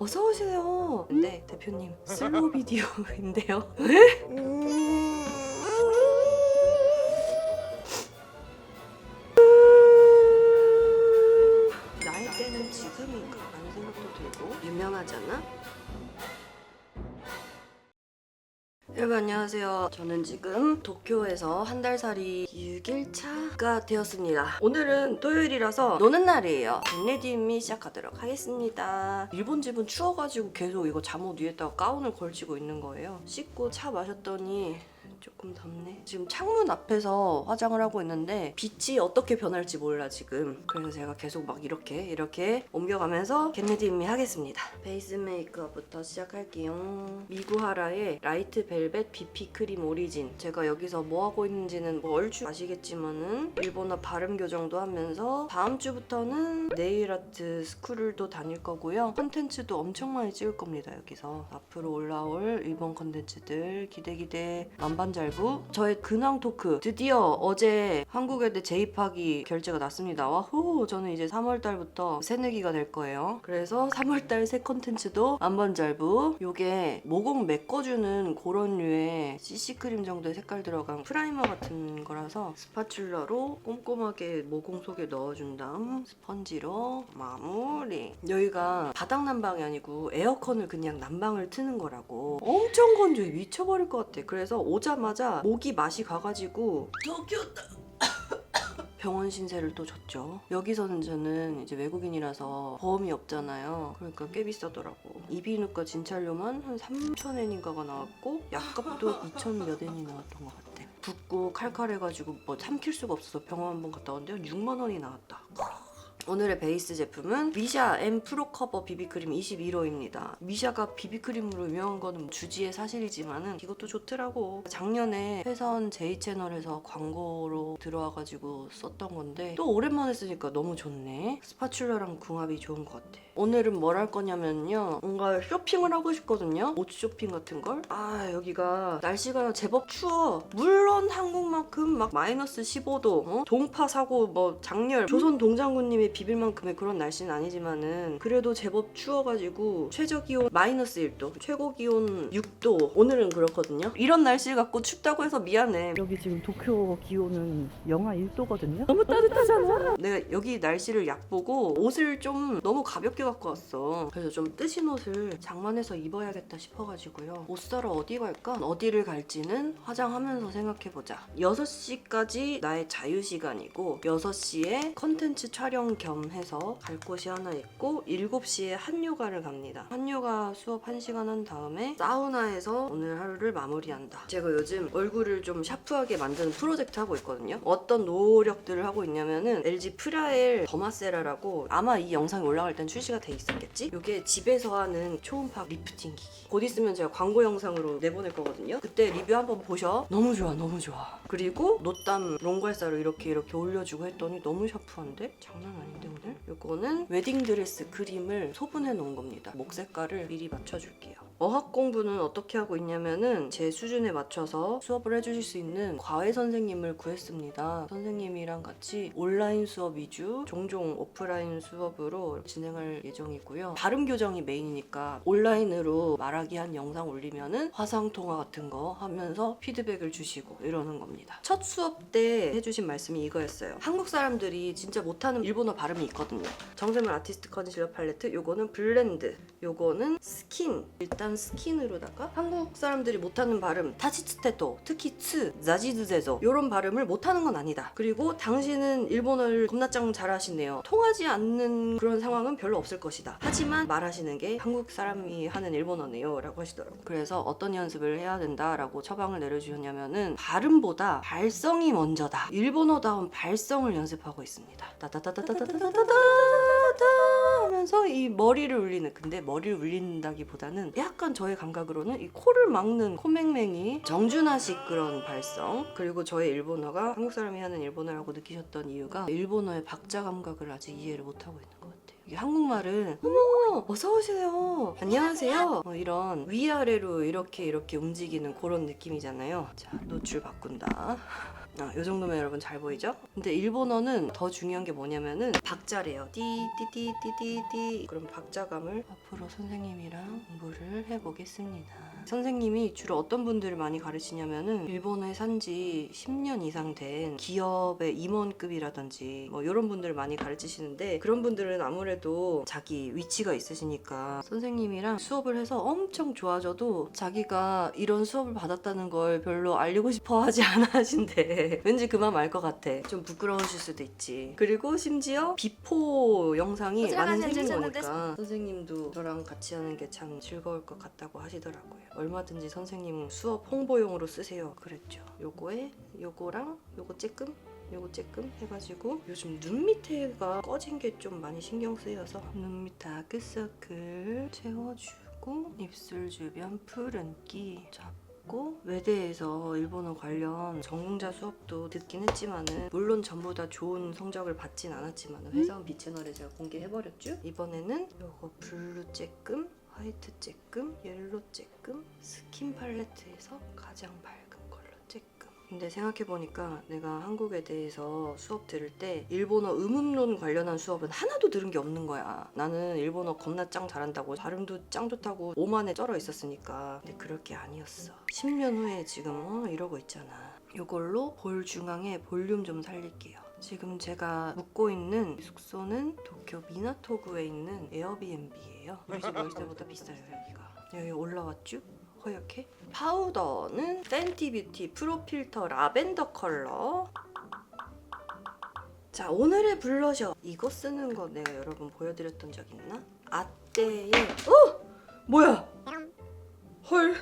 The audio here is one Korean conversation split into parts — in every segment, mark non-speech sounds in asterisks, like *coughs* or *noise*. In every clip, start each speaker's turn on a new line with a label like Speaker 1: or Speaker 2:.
Speaker 1: 어서 오세요. 네, 대표님 슬로우 비디오인데요. *laughs* 안녕하세요. 저는 지금 도쿄에서 한 달 살이 6일차가 되었습니다. 오늘은 토요일이라서 노는 날이에요. 겟레디미 시작하도록 하겠습니다. 일본 집은 추워가지고 계속 이거 잠옷 위에다가 가운을 걸치고 있는 거예요. 씻고 차 마셨더니 조금 덥네. 지금 창문 앞에서 화장을 하고 있는데 빛이 어떻게 변할지 몰라 지금. 그래서 제가 계속 막 이렇게 이렇게 옮겨가면서 겟레디미 하겠습니다. 베이스 메이크업부터 시작할게요. 미구하라의 라이트 벨벳 비피 크림 오리진. 제가 여기서 뭐 하고 있는지는 뭐 얼추 아시겠지만은 일본어 발음 교정도 하면서 다음 주부터는 네일 아트 스쿨도 다닐 거고요. 컨텐츠도 엄청 많이 찍을 겁니다. 여기서 앞으로 올라올 일본 컨텐츠들 기대 기대 만반 잘부. 저의 근황 토크 드디어 어제 한국외대 재입학이 결제가 났습니다. 와후 저는 이제 3월 달부터 새내기가 될 거예요. 그래서 3월 달 새 컨텐츠도 만반잘부. 요게 모공 메꿔주는 그런 류의 CC 크림 정도의 색깔 들어간 프라이머 같은 거라서 스파츌러로 꼼꼼하게 모공 속에 넣어준 다음 스펀지로 마무리. 여기가 바닥 난방이 아니고 에어컨을 그냥 난방을 트는 거라고. 엄청 건조해 미쳐버릴 것 같아. 그래서 오자마자 목이 맛이 가가지고 도쿄다. *coughs* 병원 신세를 또 졌죠. 여기서는 저는 이제 외국인이라서 보험이 없잖아요. 그러니까 꽤 비싸더라고. 이비인후과 진찰료만 한 3,000엔인가가 나왔고 약값도 *laughs* 2,000 몇 엔이 나왔던 것 같아. 붓고 칼칼해가지고 뭐 삼킬 수가 없어서 병원 한 번 갔다 왔는데 6만 원이 나왔다. 오늘의 베이스 제품은 미샤 M 프로 커버 비비크림 21호입니다. 미샤가 비비크림으로 유명한 거는 주지의 사실이지만은 이것도 좋더라고. 작년에 회선 J 채널에서 광고로 들어와가지고 썼던 건데 또 오랜만에 쓰니까 너무 좋네. 스파츌러랑 궁합이 좋은 것 같아. 오늘은 뭘 할 거냐면요. 뭔가 쇼핑을 하고 싶거든요. 옷 쇼핑 같은 걸. 아 여기가 날씨가 제법 추워. 물론 한국만큼 막 마이너스 15도, 어? 동파 사고 뭐 장렬. 조선 동장군님이 비빌 만큼의 그런 날씨는 아니지만은 그래도 제법 추워가지고 최저 기온 마이너스 1도, 최고 기온 6도. 오늘은 그렇거든요. 이런 날씨 갖고 춥다고 해서 미안해.
Speaker 2: 여기 지금 도쿄 기온은 영하 1도거든요. 너무 따뜻하잖아.
Speaker 1: 내가 여기 날씨를 얕보고 옷을 좀 너무 가볍게 갖고 왔어. 그래서 좀 뜨신 옷을 장만해서 입어야겠다 싶어가지고요. 옷 사러 어디 갈까? 어디를 갈지는 화장하면서 생각해보자. 6시까지 나의 자유시간이고 6시에 컨텐츠 촬영 겸 해서 갈 곳이 하나 있고 7시에 한요가를 갑니다. 한요가 수업 1시간 한 다음에 사우나에서 오늘 하루를 마무리한다. 제가 요즘 얼굴을 좀 샤프하게 만드는 프로젝트 하고 있거든요. 어떤 노력들을 하고 있냐면은 LG 프라엘 더마세라라고 아마 이 영상이 올라갈 땐 출시가 돼 있었겠지? 이게 집에서 하는 초음파 리프팅 기기. 곧 있으면 제가 광고 영상으로 내보낼 거거든요. 그때 리뷰 한번 보셔. 너무 좋아, 너무 좋아. 그리고 노땀 롱갈사로 이렇게 이렇게 올려주고 했더니 너무 샤프한데? 장난 아닌데 오늘? 이거는 웨딩 드레스 그림을 소분해 놓은 겁니다. 목 색깔을 미리 맞춰줄게요. 어학 공부는 어떻게 하고 있냐면은 제 수준에 맞춰서 수업을 해주실 수 있는 과외 선생님을 구했습니다. 선생님이랑 같이 온라인 수업 위주, 종종 오프라인 수업으로 진행할 예정이고요. 발음 교정이 메인이니까 온라인으로 말하기 한 영상 올리면은 화상 통화 같은 거 하면서 피드백을 주시고 이러는 겁니다. 첫 수업 때 해주신 말씀이 이거였어요. 한국 사람들이 진짜 못하는 일본어 발음이 있거든요. 정샘물 아티스트 컨실러 팔레트, 요거는 블렌드, 요거는 스킨. 일단 스킨으로다가 한국 사람들이 못하는 발음, 타치츠테토, 특히 츠, 자지드제조 요런 발음을 못하는 건 아니다. 그리고 당신은 일본어를 겁나짱 잘하시네요. 통하지 않는 그런 상황은 별로 없을 것이다. 하지만 말하시는 게 한국 사람이 하는 일본어네요. 라고 하시더라고요. 그래서 어떤 연습을 해야 된다 라고 처방을 내려주셨냐면은 발음보다 발성이 먼저다. 일본어다운 발성을 연습하고 있습니다. 따다다다다다다 다다 하면서 이 머리를 울리는 근데 머리를 울린다기보다는 약간 저의 감각으로는 이 코를 막는 코맹맹이 정준하식 그런 발성 그리고 저의 일본어가 한국 사람이 하는 일본어라고 느끼셨던 이유가 일본어의 박자 감각을 아직 이해를 못하고 있는 것 같아요. 이게 한국말은 어머 어서 오세요. 안녕하세요. 뭐 이런 위아래로 이렇게 이렇게 움직이는 그런 느낌이잖아요. 자 노출 바꾼다 아, 이 정도면 여러분 잘 보이죠? 근데 일본어는 더 중요한 게 뭐냐면은 박자래요. 띠띠띠띠띠띠. 그럼 박자감을 앞으로 선생님이랑 공부를 해보겠습니다. 선생님이 주로 어떤 분들을 많이 가르치냐면은 일본에 산 지 10년 이상 된 기업의 임원급이라든지 뭐 이런 분들을 많이 가르치시는데 그런 분들은 아무래도 자기 위치가 있으시니까 선생님이랑 수업을 해서 엄청 좋아져도 자기가 이런 수업을 받았다는 걸 별로 알리고 싶어 하지 *laughs* 않아 하신대. 왠지 그만 말것 같아. 좀 부끄러우실 수도 있지. 그리고 심지어 비포 영상이 많이 생긴 거니까 선생님도 저랑 같이 하는 게 참 즐거울 것 같다고 하시더라고요. 얼마든지 선생님 수업 홍보용으로 쓰세요. 그랬죠. 요거에 요거랑 요거 쬐끔 요거 쬐끔 해가지고 요즘 눈 밑에가 꺼진 게 좀 많이 신경 쓰여서 눈밑 다크서클 채워주고 입술 주변 푸른기 잡고 외대에서 일본어 관련 전공자 수업도 듣긴 했지만은 물론 전부 다 좋은 성적을 받진 않았지만 회사원 비채널에 제가 공개해버렸죠 이번에는 요거 블루 쬐끔 화이트 쬐끔 옐로 쬐끔 스킨 팔레트에서 가장 밝은 컬러 쬐끔 근데 생각해보니까 내가 한국에 대해서 수업 들을 때 일본어 음음론 관련한 수업은 하나도 들은 게 없는 거야. 나는 일본어 겁나 짱 잘한다고 발음도 짱 좋다고 오만에 쩔어 있었으니까. 근데 그럴 게 아니었어. 10년 후에 지금 어, 이러고 있잖아. 이걸로 볼 중앙에 볼륨 좀 살릴게요. 지금 제가 묵고 있는 숙소는 도쿄 미나토구에 있는 에어비앤비 예요. 우리 집 월세보다 비싸요 여기가. 여기 올라왔죠? 허옇게 파우더는 팬티 뷰티 프로 필터 라벤더 컬러 자 오늘의 블러셔 이거 쓰는 거 내가 여러분 보여드렸던 적 있나? 아떼의 어? 뭐야 헐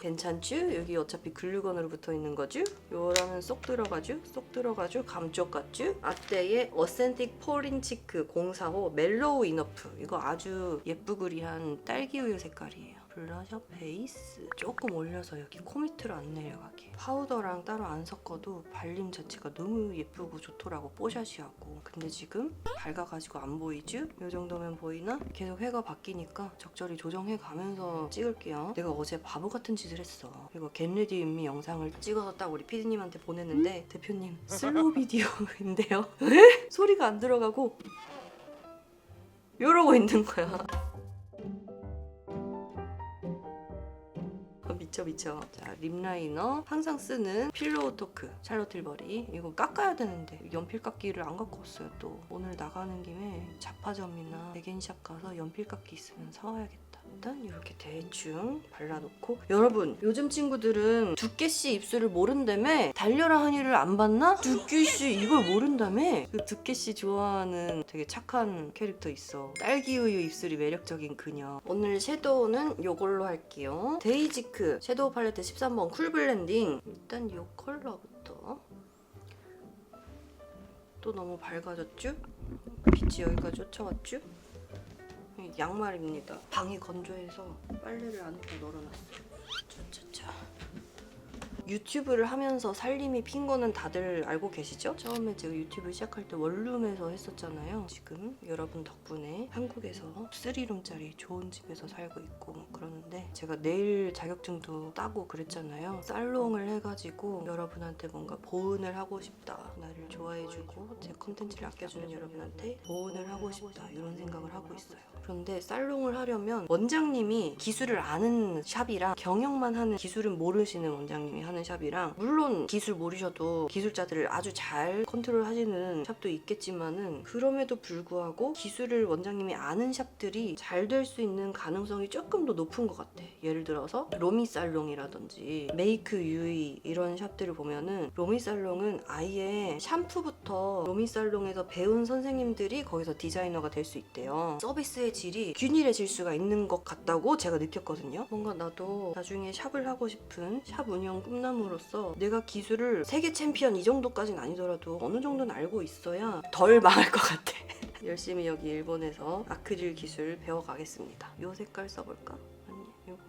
Speaker 1: 괜찮쥬? 여기 어차피 글루건으로 붙어 있는 거죠? 요라면 쏙 들어가죠? 쏙 들어가죠? 감쪽 같죠? 아떼의 어센틱 포린 치크 045 멜로우 이너프 이거 아주 예쁘구리한 딸기우유 색깔이에요 블러셔 베이스. 조금 올려서 여기 코 밑으로 안 내려가게. 파우더랑 따로 안 섞어도 발림 자체가 너무 예쁘고 좋더라고 뽀샤시하고. 근데 지금 밝아가지고 안 보이죠? 이 정도면 보이나? 계속 해가 바뀌니까 적절히 조정해 가면서 찍을게요. 내가 어제 바보 같은 짓을 했어. 이거 겟레디 인미 영상을 찍어서 딱 우리 피디님한테 보냈는데 대표님 슬로우 비디오인데요? *laughs* 소리가 안 들어가고 이러고 있는 거야 미쳐 미쳐. 자 립라이너. 항상 쓰는 필로우 토크 샬롯 틸버리. 이거 깎아야 되는데 연필 깎기를 안 갖고 왔어요 또. 오늘 나가는 김에 자파점이나 백엔샵 가서 연필 깎기 있으면 사와야겠다. 일단 이렇게 대충 발라놓고. 여러분 요즘 친구들은 두께씨 입술을 모른다며 달려라 하니를 안 봤나? 두께씨 이걸 모른다며 그 두께씨 좋아하는 되게 착한 캐릭터 있어. 딸기우유 입술이 매력적인 그녀. 오늘 섀도우는 이걸로 할게요. 데이지크 섀도우 팔레트 13번 쿨 블렌딩 일단 이 컬러부터 또 너무 밝아졌죠? 빛이 여기까지 쫓아왔죠? 이 양말입니다. 방이 건조해서 빨래를 안에 널어놨어요. 유튜브를 하면서 살림이 핀 거는 다들 알고 계시죠? 처음에 제가 유튜브 시작할 때 원룸에서 했었잖아요. 지금 여러분 덕분에 한국에서 3룸짜리 좋은 집에서 살고 있고 그러는데 제가 내일 자격증도 따고 그랬잖아요. 살롱을 해가지고 여러분한테 뭔가 보은을 하고 싶다. 나를 좋아해주고 제 컨텐츠를 아껴주는 여러분한테 보은을 하고 싶다. 이런 생각을 하고 있어요. 그런데 살롱을 하려면 원장님이 기술을 아는 샵이랑 경영만 하는 기술은 모르시는 원장님이 하는 샵이랑 물론 기술 모르셔도 기술자들을 아주 잘 컨트롤 하시는 샵도 있겠지만은 그럼에도 불구하고 기술을 원장님이 아는 샵들이 잘 될 수 있는 가능성이 조금 더 높은 것 같아. 예를 들어서 로미 살롱이라든지 메이크 유이 이런 샵들을 보면은 로미 살롱은 아예 샴푸부터 로미 살롱에서 배운 선생님들이 거기서 디자이너가 될 수 있대요. 서비스의 질이 균일해질 수가 있는 것 같다고 제가 느꼈거든요. 뭔가 나도 나중에 샵을 하고 싶은 샵 운영 꿈나 무로서 내가 기술을 세계 챔피언 이 정도까지는 아니더라도 어느 정도는 알고 있어야 덜 망할 것 같아. *laughs* 열심히 여기 일본에서 아크릴 기술 배워가겠습니다. 이 색깔 써볼까?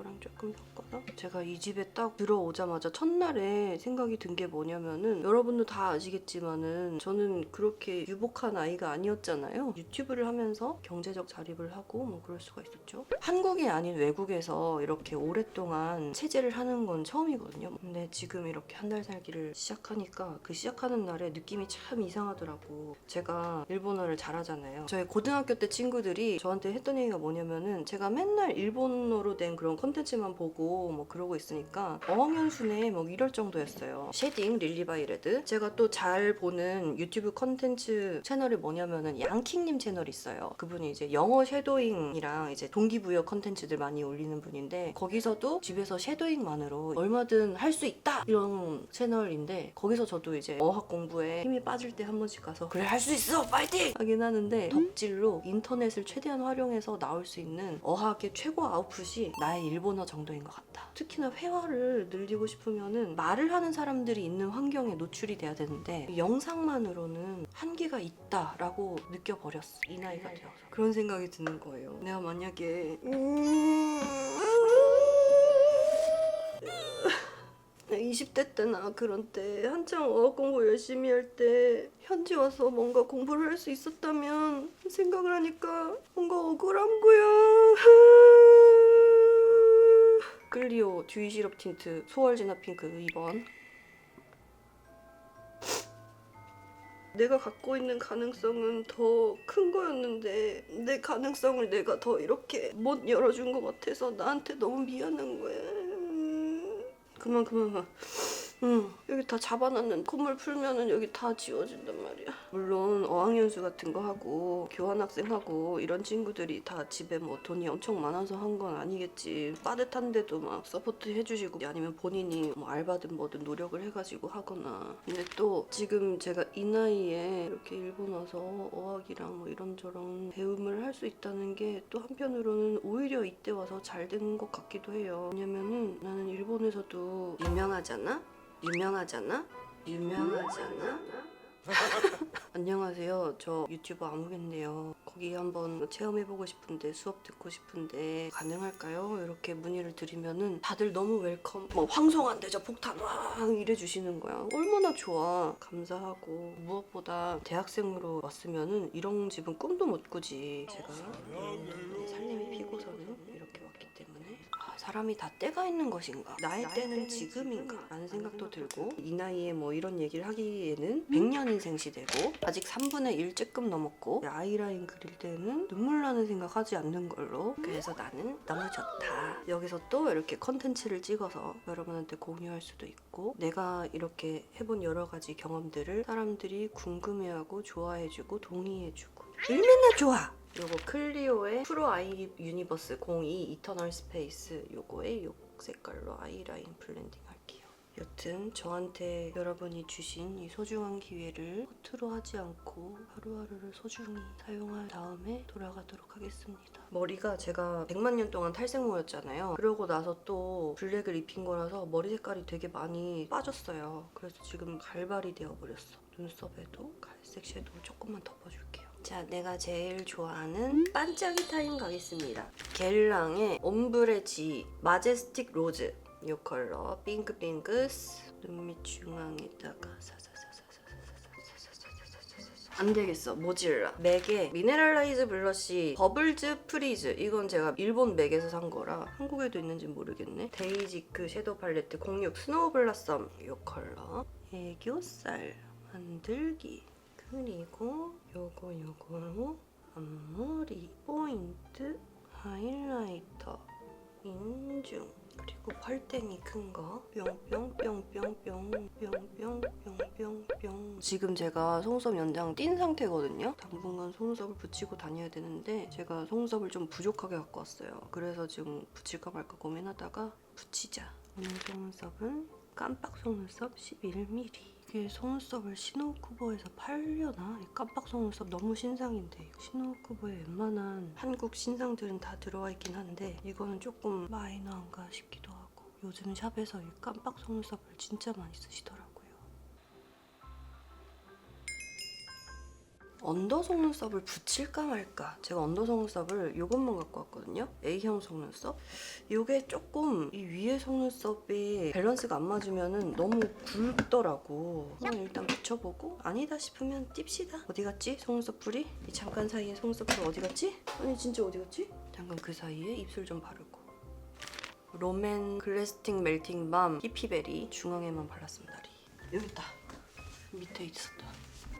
Speaker 1: 이거랑 조금 섞어서 제가 이 집에 딱 들어오자마자 첫날에 생각이 든 게 뭐냐면은 여러분도 다 아시겠지만은 저는 그렇게 유복한 아이가 아니었잖아요. 유튜브를 하면서 경제적 자립을 하고 뭐 그럴 수가 있었죠. 한국이 아닌 외국에서 이렇게 오랫동안 체제를 하는 건 처음이거든요. 근데 지금 이렇게 한 달 살기를 시작하니까 그 시작하는 날에 느낌이 참 이상하더라고. 제가 일본어를 잘하잖아요. 저희 고등학교 때 친구들이 저한테 했던 얘기가 뭐냐면은 제가 맨날 일본어로 된 그런 컨 텐츠만 보고 뭐 그러고 있으니까 어학연수네 뭐 이럴 정도였어요. 쉐딩 릴리바이 레드. 제가 또 잘 보는 유튜브 컨텐츠 채널이 뭐냐면은 양킹님 채널이 있어요. 그분이 이제 영어 쉐도잉이랑 이제 동기부여 컨텐츠들 많이 올리는 분인데 거기서도 집에서 쉐도잉만으로 얼마든 할 수 있다 이런 채널인데 거기서 저도 이제 어학 공부에 힘이 빠질 때 한 번씩 가서 그래 할 수 있어 파이팅 하긴 하는데 덕질로 인터넷을 최대한 활용해서 나올 수 있는 어학의 최고 아웃풋이 나의 일 본어 정도인 것 같다. 특히나 회화를 늘리고 싶으면은 말을 하는 사람들이 있는 환경에 노출이 돼야 되는데 영상만으로는 한계가 있다라고 느껴버렸어. 이 나이가 되어서 그런 생각이 드는 거예요. 내가 만약에 음, *laughs* 20대 때나 그런 때 한창 어학 공부 열심히 할 때 현지 와서 뭔가 공부를 할 수 있었다면 생각을 하니까 뭔가 억울한 거야. *laughs* 클리오 듀이 시럽 틴트 소월 진화 핑크 2번 내가 갖고 있는 가능성은 더 큰 거였는데 내 가능성을 내가 더 이렇게 못 열어준 것 같아서 나한테 너무 미안한 거야. 음, 그만 그만 그만. 응 여기 다 잡아놨는 콧물 풀면은 여기 다 지워진단 말이야. 물론 어학연수 같은 거 하고 교환학생하고 이런 친구들이 다 집에 뭐 돈이 엄청 많아서 한 건 아니겠지. 빠듯한데도 막 서포트 해주시고 아니면 본인이 뭐 알바든 뭐든 노력을 해가지고 하거나. 근데 또 지금 제가 이 나이에 이렇게 일본 와서 어학이랑 뭐 이런저런 배움을 할 수 있다는 게 또 한편으로는 오히려 이때 와서 잘 된 것 같기도 해요. 왜냐면은 나는 일본에서도 유명하잖아? 유명하잖아? 유명하잖아? *laughs* 안녕하세요. 저 유튜버 아무개인데요. 거기 한번 체험해보고 싶은데 수업 듣고 싶은데 가능할까요? 이렇게 문의를 드리면은 다들 너무 웰컴. 뭐 황송한 대접 폭탄 왕 이래 주시는 거야. 얼마나 좋아. 감사하고 무엇보다 대학생으로 왔으면은 이런 집은 꿈도 못 꾸지. 제가 네, 살림이 피고서는 이렇게 아, 사람이 다 때가 있는 것인가? 나의 때는 지금인가? 라는 생각도 들고 이 나이에 뭐 이런 얘기를 하기에는 100년 인생 시대고 아직 3분의 1 쬐끔 넘었고 아이라인 그릴 때는 눈물 나는 생각 하지 않는 걸로 그래서 나는 너무 좋다. 여기서 또 이렇게 컨텐츠를 찍어서 여러분한테 공유할 수도 있고 내가 이렇게 해본 여러 가지 경험들을 사람들이 궁금해하고 좋아해주고 동의해주고 얼마나 좋아! 요거 클리오의 프로 아이 유니버스 02 이터널 스페이스 요거에 요 색깔로 아이라인 블렌딩 할게요. 여튼 저한테 여러분이 주신 이 소중한 기회를 허투루 하지 않고 하루하루를 소중히 사용한 다음에 돌아가도록 하겠습니다. 머리가 제가 100만 년 동안 탈색모였잖아요. 그러고 나서 또 블랙을 입힌 거라서 머리 색깔이 되게 많이 빠졌어요. 그래서 지금 갈발이 되어버렸어. 눈썹에도 갈색 섀도우 조금만 덮어줄게요. 자, 내가 제일 좋아하는 반짝이 타임 가겠습니다. 겔랑의 옴브레 지 마제스틱 로즈 이 컬러 핑크핑크스 눈밑 중앙에다가 안 되겠어 모질라 맥의 미네랄라이즈 블러쉬 버블즈 프리즈 이건 제가 일본 맥에서 산 거라 한국에도 있는지 모르겠네 데이지크 섀도우 팔레트 06 스노우 블라썸 이 컬러 애교살 만들기 그리고 요거 요거 앞머리 포인트 하이라이터 인중. 그리고 펄땡이 큰 거. 뿅뿅뿅뿅뿅뿅뿅뿅뿅 지금 제가 속눈썹 연장 띈 상태거든요. 당분간 속눈썹을 붙이고 다녀야 되는데 제가 속눈썹을 좀 부족하게 갖고 왔어요. 그래서 지금 붙일까 말까 고민하다가 붙이자. 오늘 속눈썹은 깜빡 속눈썹 11mm 이게 속눈썹을 시노쿠보에서 팔려나? 이 깜빡 속눈썹 너무 신상인데 시노쿠보에 웬만한 한국 신상들은 다 들어와 있긴 한데 이거는 조금 마이너한가 싶기도 하고 요즘 샵에서 이 깜빡 속눈썹을 진짜 많이 쓰시더라고요 언더 속눈썹을 붙일까 말까. 제가 언더 속눈썹을 이것만 갖고 왔거든요. A형 속눈썹 이게 조금 이 위에 속눈썹이 밸런스가 안 맞으면 너무 굵더라고. 그냥 일단 붙여보고 아니다 싶으면 찝시다. 어디 갔지? 속눈썹 풀이? 이 잠깐 사이에 속눈썹 풀 어디 갔지? 아니 진짜 어디 갔지? 잠깐 그 사이에 입술 좀 바르고. 롬앤 글래스팅 멜팅 밤 히피베리 중앙에만 발랐습니다 여기 있다. 밑에 있었다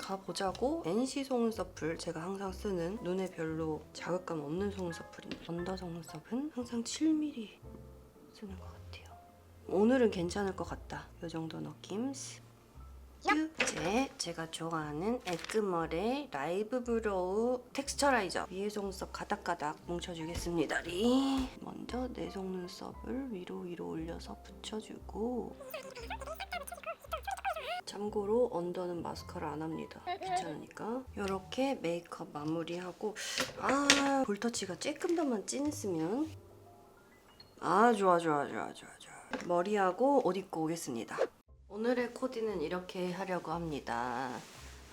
Speaker 1: 가보자고 NC 속눈썹풀 제가 항상 쓰는 눈에 별로 자극감 없는 속눈썹풀인데 언더 속눈썹은 항상 7mm 쓰는 것 같아요. 오늘은 괜찮을 것 같다. 이 정도 느낌. 이제 제가 좋아하는 에크멀의 라이브 브로우 텍스처라이저. 위에 속눈썹 가닥가닥 뭉쳐주겠습니다. 리. 먼저 내 속눈썹을 위로 위로 올려서 붙여주고 참고로 언더는 마스카라 안 합니다. 귀찮으니까. 이렇게 메이크업 마무리하고 아 볼터치가 조금 더만 진했으면 아 좋아 좋아 좋아 좋아 좋아 머리하고 옷 입고 오겠습니다. 오늘의 코디는 이렇게 하려고 합니다.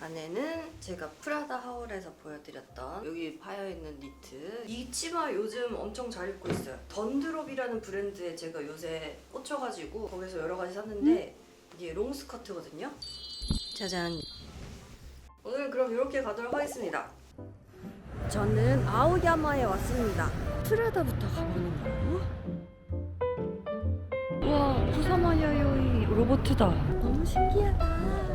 Speaker 1: 안에는 제가 프라다 하울에서 보여드렸던 여기 파여있는 니트 이 치마 요즘 엄청 잘 입고 있어요 던드롭이라는 브랜드에 제가 요새 꽂혀가지고 거기서 여러 가지 샀는데 이게 롱스커트거든요. 짜잔. 오늘은 그럼 이렇게 가도록 하겠습니다. 저는 아오야마에 왔습니다. 프라다부터 가보는 거 와, 부사마야요이 로보트다. 너무 신기하다.